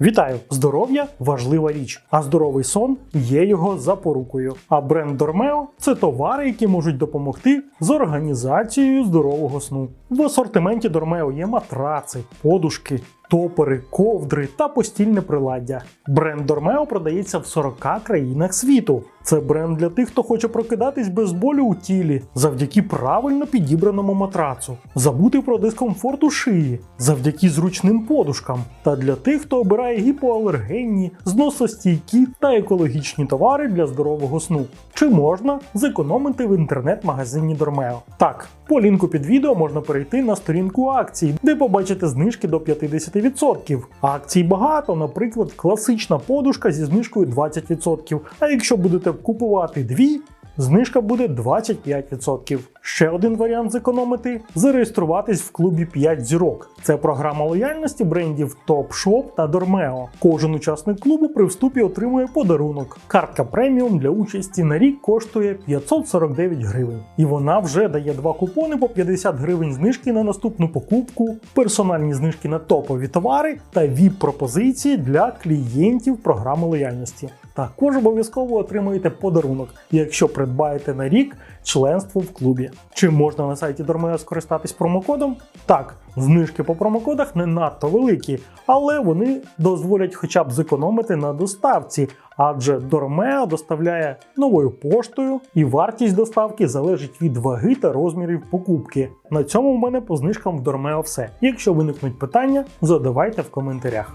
Вітаю! Здоров'я важлива річ, а здоровий сон є його запорукою. А бренд Дормео це товари, які можуть допомогти з організацією здорового сну. В асортименті Дормео є матраци, подушки, топери, ковдри та постільне приладдя. Бренд Дормео продається в 40 країнах світу. Це бренд для тих, хто хоче прокидатись без болю у тілі завдяки правильно підібраному матрацу, забути про дискомфорт у шиї, завдяки зручним подушкам, та для тих, хто обирає гіпоалергенні, зносостійкі та екологічні товари для здорового сну. Чи можна зекономити в інтернет-магазині Дормео? Так, по лінку під відео можна перейти на сторінку акцій, де побачите знижки до 50%. Акцій багато, наприклад, класична подушка зі знижкою 20%. А якщо будете купувати дві, знижка буде 25%. Ще один варіант зекономити зареєструватись в клубі 5 зірок. Це програма лояльності брендів Top Shop та Dormeo. Кожен учасник клубу при вступі отримує подарунок. Картка преміум для участі на рік коштує 549 гривень. І вона вже дає два купони по 50 гривень знижки на наступну покупку, персональні знижки на топові товари та ВІП-пропозиції для клієнтів програми лояльності. Також обов'язково отримуєте подарунок, якщо придбаєте на рік членство в клубі. Чи можна на сайті Дормео скористатись промокодом? Так, знижки по промокодах не надто великі, але вони дозволять хоча б зекономити на доставці, адже Дормео доставляє новою поштою, і вартість доставки залежить від ваги та розмірів покупки. На цьому в мене по знижкам в Дормео все. Якщо виникнуть питання, задавайте в коментарях.